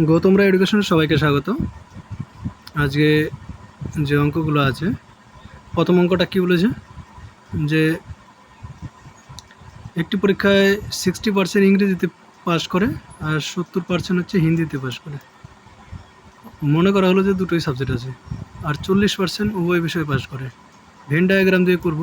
গৌতমরা এডুকেশনের সবাইকে স্বাগত। আজকে যে অঙ্কগুলো আছে, প্রথম অঙ্কটা কী বলেছে? যে একটি পরীক্ষায় সিক্সটি পার্সেন্ট ইংরেজিতে পাশ করে আর সত্তর পার্সেন্ট হচ্ছে হিন্দিতে পাশ করে। মনে করা হলো যে দুটোই সাবজেক্ট আছে, আর চল্লিশ পার্সেন্ট উভয় বিষয়ে পাশ করে। ভেন ডায়াগ্রাম দিয়ে করব।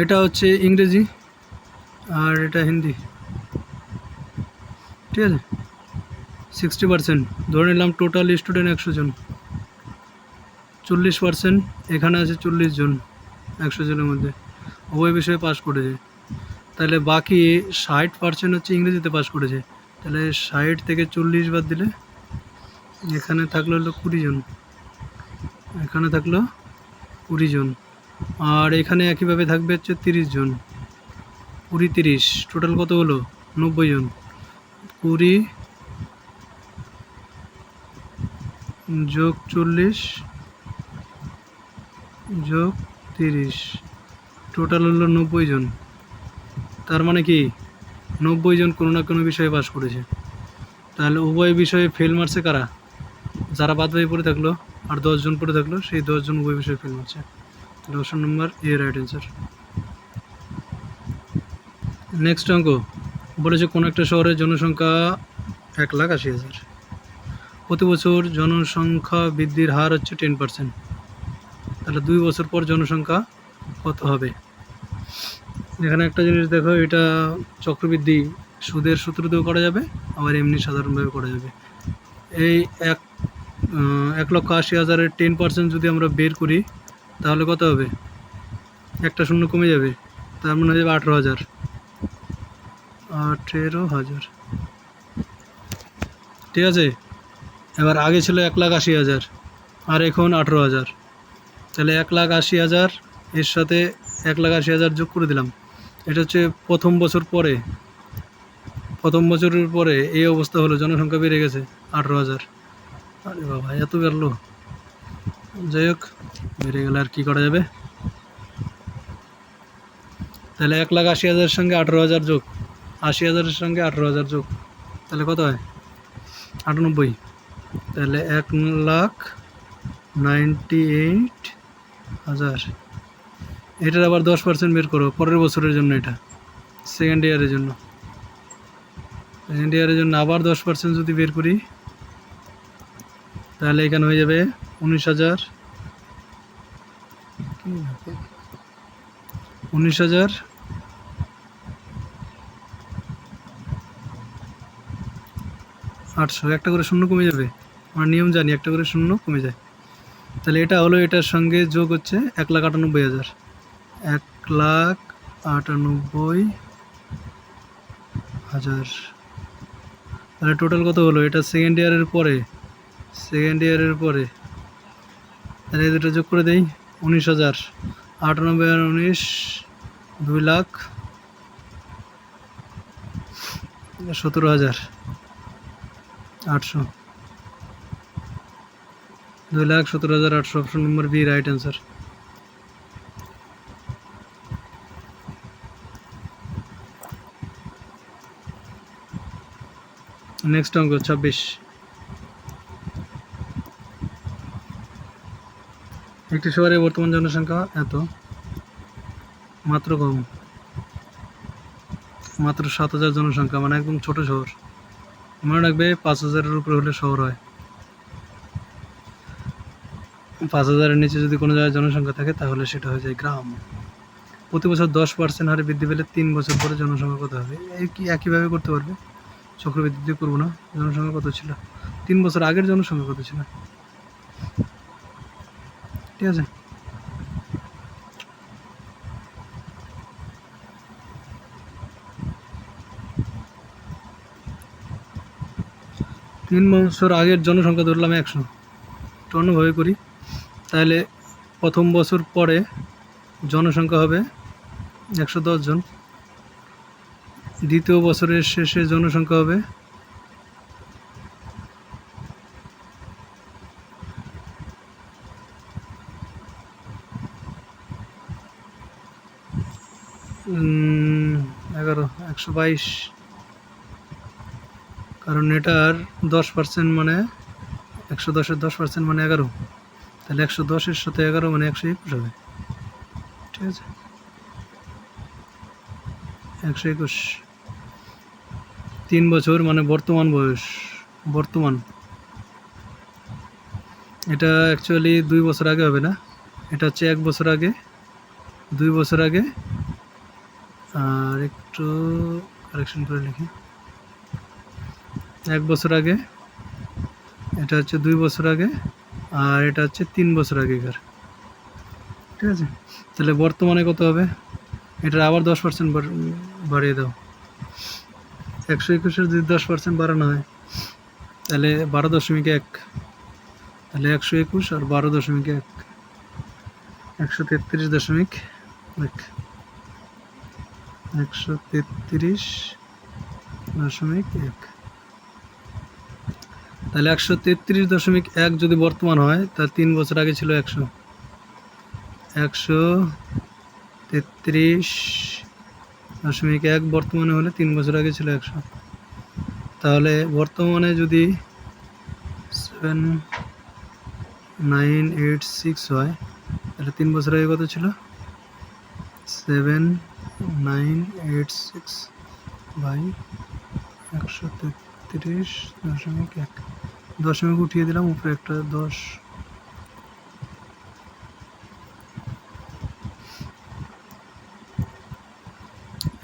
এটা হচ্ছে ইংরেজি আর এটা হিন্দি। ঠিক আছে? সিক্সটি পার্সেন্ট ধরে নিলাম টোটাল স্টুডেন্ট একশো জন। চল্লিশ পার্সেন্ট এখানে আছে চল্লিশ জন একশো জনের মধ্যে। উভয় বিষয়ে পাস করেছে। তাহলে বাকি ষাট পার্সেন্ট হচ্ছে ইংরেজিতে পাস করেছে। তাহলে ষাট থেকে চল্লিশ বাদ দিলে এখানে থাকল হলো কুড়ি জন। এখানে থাকল কুড়ি জন। আর এখানে একইভাবে থাকবে হচ্ছে তিরিশ জন। কুড়ি তিরিশ টোটাল কত হলো? নব্বই জন। কুড়ি যোগ চল্লিশ যোগ তিরিশ টোটাল হলো নব্বই জন। তার মানে কি? নব্বই জন কোনো না কোনো বিষয়ে পাস করেছে। তাহলে উভয় বিষয়ে ফেল মারছে কারা? যারা বাদ হয়ে পড়ে থাকল আর দশজন পড়ে থাকল, সেই দশজন উভয় বিষয়ে ফেল মারছে। Option number A right answer next অঙ্ক, বলেছে কোনো একটা শহরের জনসংখ্যা এক লাখ আশি হাজার। প্রতি বছর জনসংখ্যা বৃদ্ধির হার হচ্ছে টেন পার্সেন্ট তাহলে দুই বছর পর জনসংখ্যা কত হবে? এখানে একটা জিনিস দেখো, এটা চক্রবৃদ্ধি সুদের সূত্র দিয়েও করা যাবে, আবার এমনি সাধারণভাবে করা যাবে। এই এক এক লক্ষ আশি হাজারের টেন পার্সেন্ট যদি আমরা বের করি তাহলে কত হবে? একটা শূন্য কমে যাবে। তার মানে হয়ে যাবে আঠেরো হাজার। আঠেরো হাজার। ঠিক আছে? এবার আগে ছিল এক লাখ আশি হাজার, আর এখন আঠেরো হাজার। তাহলে এক লাখ আশি হাজার, এর সাথে এক লাখ আশি হাজার যোগ করে দিলাম। এটা হচ্ছে প্রথম বছর পরে। প্রথম বছরের পরে এই অবস্থা হলো, জনসংখ্যা বেড়ে গেছে আঠেরো হাজার। আরে বাবা, এত গেল যাই হোক, বেড়ে গেলে আর কী করা যাবে? তাহলে এক লাখ আশি হাজারের সঙ্গে আঠেরো হাজার যোগ। আশি হাজারের সঙ্গে আঠেরো হাজার যোগ। তাহলে কত হয়? আটানব্বই। তাহলে এক লাখ নাইনটি এইট হাজার। এটার আবার দশ পার্সেন্ট বের করো, পরের বছরের জন্য এটা। সেকেন্ড ইয়ারের জন্য। সেকেন্ড ইয়ারের জন্য আবার দশ পার্সেন্ট যদি বের করি তাহলে এখানে হয়ে যাবে উনিশ হাজার। উনিশ হাজার। আটশো, একটা করে শূন্য কমে যাবে। আমার নিয়ম জানি, একটা করে শূন্য কমে যায়। তাহলে এটা হলো এটার সঙ্গে যোগ হচ্ছে এক লাখ আটানব্বই হাজার। এক লাখ আটানব্বই হাজার। তাহলে টোটাল কত হলো? এটা সেকেন্ড ইয়ারের পরে সেকেন্ড ইয়ারের পরে। তাহলে দুটো যোগ করে দেই, উনিশ হাজার। আটানব্বই আর উনিশ, দুই লাখ, সতেরো হাজার, আটশো। দুই লাখ, সতেরো হাজার, আটশো। Option number B right answer next অঙ্ক, ছাব্বিশ। একটি শহরে বর্তমান জনসংখ্যা এত? মাত্র কম। মাত্র সাত হাজার জনসংখ্যা মানে একদম ছোট শহর। মনে রাখবে, পাঁচ হাজারের উপরে হলে শহর হয়। পাঁচ হাজারের নিচে যদি কোনো জায়গায় জনসংখ্যা থাকে, তাহলে সেটা হয়ে যায় গ্রাম। প্রতি বছর দশ পার্সেন্ট হারে বৃদ্ধি পেলে তিন বছর পরে জনসংখ্যা কত হবে? কি একইভাবে করতে পারবে? চক্রবৃদ্ধি করব না। জনসংখ্যা কত ছিল? তিন বছর আগের জনসংখ্যা কত ছিল? ঠিক আছে। তিন বছর আগের জনসংখ্যা ধরলাম একশো। একটু করি। তাহলে প্রথম বছর পরে জনসংখ্যা হবে একশো দশ জন। দ্বিতীয় বছরের শেষে জনসংখ্যা হবে উম, এগারো একশো বাইশ। কারণ এটার দশ পার্সেন্ট মানে একশো দশের দশ পার্সেন্ট মানে এগারো। তাহলে একশো দশের সাথে এগারো মানে একশো একুশ হবে। ঠিক আছে? একশো একুশ। তিন বছর মানে বর্তমান বয়স। বর্তমান। এটা অ্যাকচুয়ালি দুই বছর আগে হবে না? এটা হচ্ছে এক বছর আগে, দুই বছর আগে একটু কারেকশন করে লিখি। এক বছর আগে, এটা হচ্ছে দুই বছর আগে, আর এটা হচ্ছে তিন বছর আগেকার। ঠিক আছে? তাহলে বর্তমানে কত হবে? এটা আবার দশ পার্সেন্ট বাড়িয়ে দাও। একশো একুশের যদি দশ পার্সেন্ট বাড়ানো হয়, তাহলে বারো দশমিক এক। তাহলে একশো একুশ আর বারো দশমিক এক। একশো তেত্রিশ দশমিক এক। একশো তেত্রিশ দশমিক এক। তাহলে একশো তেত্রিশ দশমিক এক যদি বর্তমান হয় তার তিন বছর আগে ছিল একশো। একশো তেত্রিশ দশমিক এক বর্তমানে হলে তিন বছর আগে ছিল একশো। তাহলে বর্তমানে যদি সেভেন নাইন এইট সিক্স হয়, তাহলে তিন বছর আগে কত ছিল? Seven nine eight six by একশো তেত্রিশ দশমিক এক। দশমিক উঠিয়ে দিলাম, উপরে একটা দশ।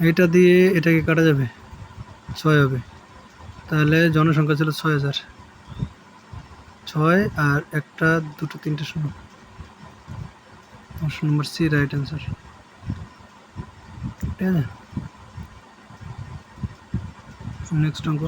এটা দিয়ে এটাকে কাটা যাবে, ছয় হবে। তাহলে জনসংখ্যা ছিল ছয় হাজার। ছয় আর একটা, দুটো, তিনটে, শূন্য। Option number C, right answer. ঠিক আছে নেক্সট অঙ্ক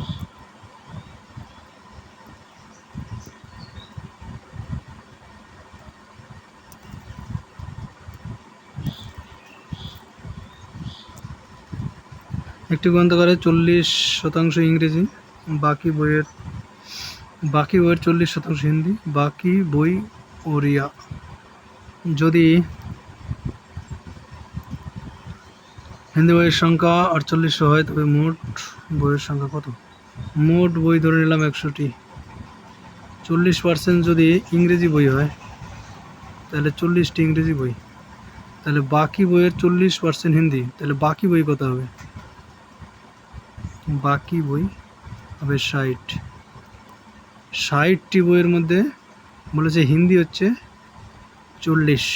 একটি গ্রন্থাগারে চল্লিশ শতাংশ ইংরেজি, বাকি বইয়ের বাকি বইয়ের চল্লিশ শতাংশ হিন্দি, বাকি বই ওড়িয়া। যদি হিন্দি বইয়ের সংখ্যা আটচল্লিশশো হয়, তবে মোট বইয়ের সংখ্যা কত? মোট বই ধরে নিলাম একশোটি। চল্লিশ পার্সেন্ট যদি ইংরেজি বই হয়, তাহলে চল্লিশটি ইংরেজি বই। তাহলে বাকি বইয়ের চল্লিশ পার্সেন্ট হিন্দি, তাহলে বাকি বই কত হবে? বাকি বই হবে ষাট। ষাটটি বইয়ের মধ্যে বলেছে হিন্দি হচ্ছে চল্লিশ।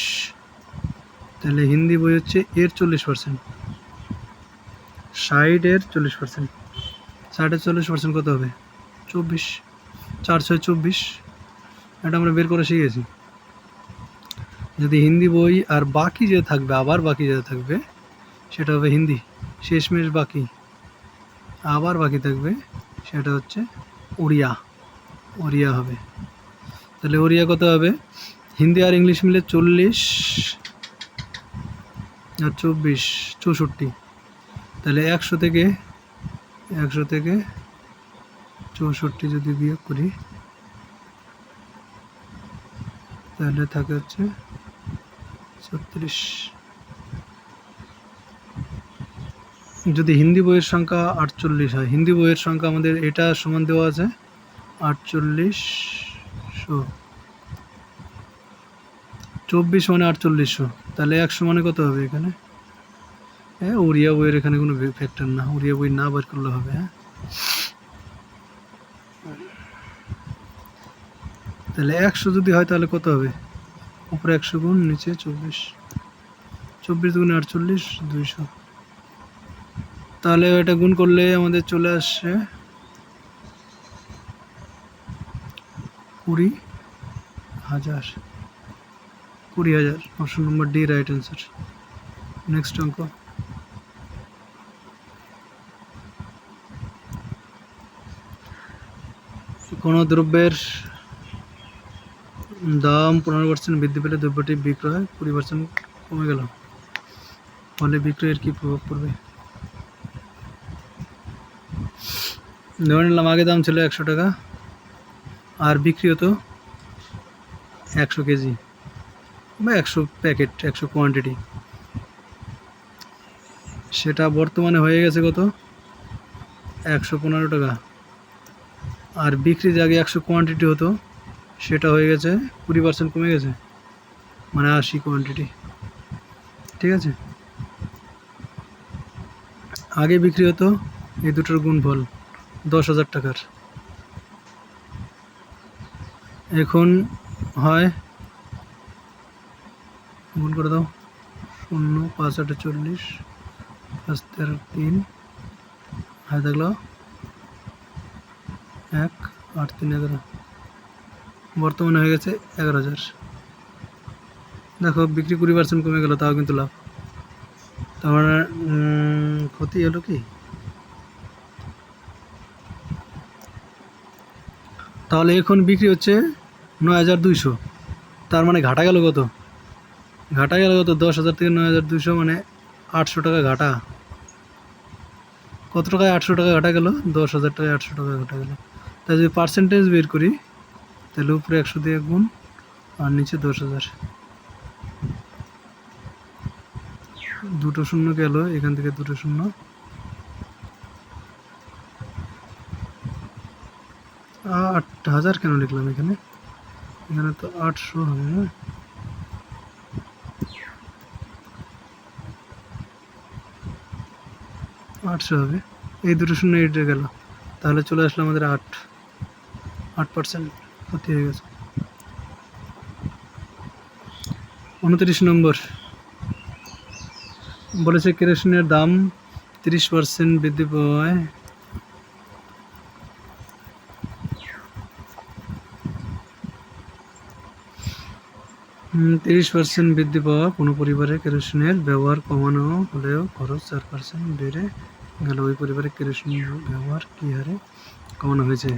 তাহলে হিন্দি বই হচ্ছে এর চল্লিশ পার্সেন্ট ষাট এর চল্লিশ পার্সেন্ট ষাটের চল্লিশ পার্সেন্ট কত হবে? চব্বিশ। চার ছয় চব্বিশ। এটা আমরা বের করে শিখেছি। যদি হিন্দি বই আর বাকি যে থাকবে, আবার বাকি যে থাকবে, সেটা হবে হিন্দি। শেষমেশ বাকি। আবার বাকি থাকবে, সেটা হচ্ছে ওড়িয়া। ওড়িয়া হবে। তাহলে ওড়িয়া কত হবে? হিন্দি আর ইংলিশ মিলে চল্লিশ আর চব্বিশ, চৌষট্টি। তাহলে একশো থেকে একশো থেকে চৌষট্টি যদি বিয়োগ করি, তাহলে থাকে হচ্ছে ছত্রিশ। যদি হিন্দি বইয়ের সংখ্যা আটচল্লিশ হয়, হিন্দি বইয়ের সংখ্যা আমাদের এটা সমান দেওয়া আছে আটচল্লিশশো চব্বিশ মানে আটচল্লিশশো তাহলে একশো মানে কত হবে এখানে? হ্যাঁ উড়িয়া বইয়ের এখানে কোনো ফ্যাক্টর না। উড়িয়া বই না বার করলে হবে হ্যাঁ? তাহলে একশো যদি হয় তাহলে কত হবে? উপরে একশো গুণ, নিচে চব্বিশ। চব্বিশ গুণ আটচল্লিশ, দুইশো। তাহলে এটা গুণ করলে আমাদের চলে আসছে কুড়ি হাজার। কুড়ি হাজার। Option number D right answer next অঙ্ক। কোনো দ্রব্যের দাম পনেরো পার্সেন্ট বৃদ্ধি পেলে দ্রব্যটি বিক্রয় কুড়ি পার্সেন্ট কমে গেল। ফলে বিক্রয়ের কী প্রভাব পড়বে? ধরে নিলাম আগে দাম ছিল একশো টাকা, আর বিক্রি হতো একশো কেজি বা একশো প্যাকেট, একশো কোয়ান্টিটি। সেটা বর্তমানে হয়ে গেছে কত? একশো পনেরো টাকা। আর বিক্রি যে আগে একশো কোয়ান্টিটি হতো, সেটা হয়ে গেছে কুড়ি পার্সেন্ট কমে গেছে মানে আশি কোয়ান্টিটি ঠিক আছে? আগে বিক্রি হতো এই দুটোর গুণফল দশ হাজার টাকার। এখন হয়, গুণ করে দাও, শূন্য, পাঁচ আটে চল্লিশ, পাঁচ তেরো, তিন হাই থাকল এক আট তিন এগারো। বর্তমানে হয়ে গেছে এগারো হাজার। দেখো, বিক্রি কুড়ি পার্সেন্ট কমে গেল, তাও কিন্তু লাভ। তার মানে ক্ষতি হলো কি? তাহলে এখন বিক্রি হচ্ছে নয় হাজার দুইশো। তার মানে ঘাটা গেল কত? ঘাটা গেল কত? দশ হাজার থেকে নয় হাজার দুইশো মানে আটশো টাকা ঘাটা। কত টাকায় আটশো টাকা ঘাটা গেল? দশ হাজার টাকায় আটশো টাকা ঘাটা গেল। তাই যদি পার্সেন্টেজ বের করি, তাহলে উপরে একশো দিয়ে গুণ, আর নিচে দশ হাজার। দুটো শূন্য গেল, এখান থেকে দুটো শূন্য। আট হাজার কেন লিখলাম এখানে? এখানে তো আটশো হবে না। আটশো হবে। এই দুটো শূন্য এইটে গেল। তাহলে চলে আসলো আমাদের আট। আট পার্সেন্ট ক্ষতি হয়ে গেছে। উনত্রিশ নম্বর। বলেছে কেরোসিনের দাম তিরিশ পার্সেন্ট বৃদ্ধি পাওয়ায় তিরিশ পার্সেন্ট বৃদ্ধি পাওয়া কোনো পরিবারে কেরোসিনের ব্যবহার কমানো হলেও খরচ চার পার্সেন্ট বেড়ে গেল। ওই পরিবারে কেরোসিন ব্যবহার কী হারে কমানো হয়েছে?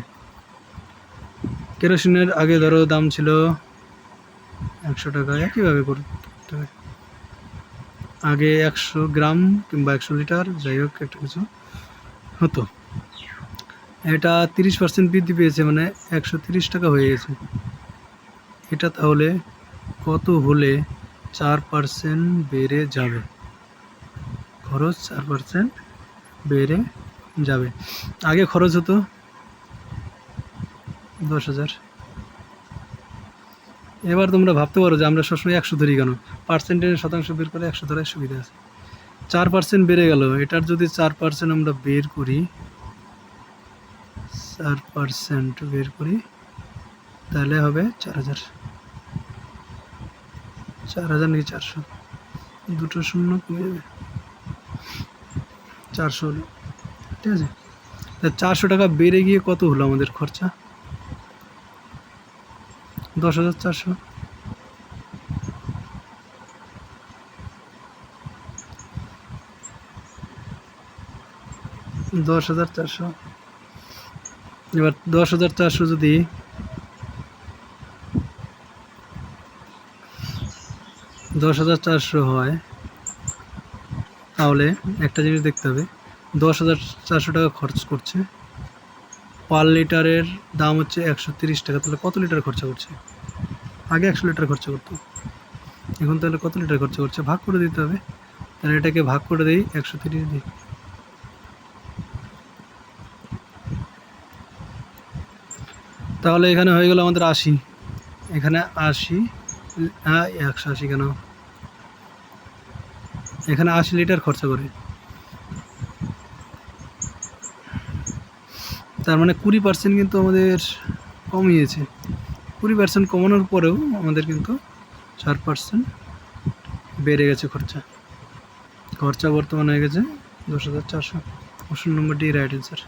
কেরোসিনের আগে ধরো দাম ছিল একশো টাকা, একইভাবে করতে আগে একশো গ্রাম কিংবা একশো লিটার, যাই হোক একটা কিছু হতো। এটা তিরিশ পার্সেন্ট বৃদ্ধি পেয়েছে মানে একশো তিরিশ টাকা হয়ে গেছে। এটা তাহলে কত হলে চার পার্সেন্ট বেড়ে যাবে? খরচ চার পার্সেন্ট বেড়ে যাবে। আগে খরচ হতো দশ হাজার। এবার তোমরা ভাবতে পারো যে আমরা সবসময় একশো ধরি কেন? পার্সেন্টেজ শতাংশ বের করে একশো ধরার সুবিধা আছে। চার পার্সেন্ট বেড়ে গেল। এটার যদি চার পার্সেন্ট আমরা বের করি, চার পার্সেন্ট বের করি, তাহলে হবে চার হাজার। চার হাজার নাকি চারশো? দুটো শূন্য কমে যাবে। চারশো হলো। ঠিক আছে? চারশো টাকা বেড়ে গিয়ে কত হলো আমাদের খরচা? দশ হাজার চারশো। দশ হাজার চারশো। এবার দশ হাজার চারশো যদি দশ হাজার চারশো হয়, তাহলে একটা জিনিস দেখতে হবে, দশ হাজার চারশো টাকা খরচ করছে। পার লিটারের দাম হচ্ছে একশো তিরিশ টাকা। তাহলে কত লিটার খরচা করছে? আগে একশো লিটার খরচা করতো। এখন তাহলে কত লিটার খরচা করছে? ভাগ করে দিতে হবে। তাহলে এটাকে ভাগ করে দিই, একশো তিরিশ দিই। তাহলে এখানে হয়ে গেল আমাদের আশি। এখানে আশি হ্যাঁ একশো আশি কেন? এখানে আশি লিটার খরচা করে। তার মানে কুড়ি পার্সেন্ট কিন্তু আমাদের কমিয়েছে। কুড়ি পার্সেন্ট কমানোর পরেও আমাদের কিন্তু চার পার্সেন্ট বেড়ে গেছে খরচা। খরচা বর্তমানে হয়ে গেছে দশ হাজার চারশো option number D right answer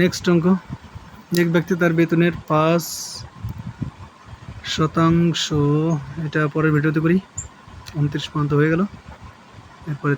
next অঙ্ক। এক ব্যক্তি তার বেতনের পাঁচ শতাংশ, এটা পরের ভিডিওতে করি। উনত্রিশ পর্যন্ত হয়ে গেল। এরপরে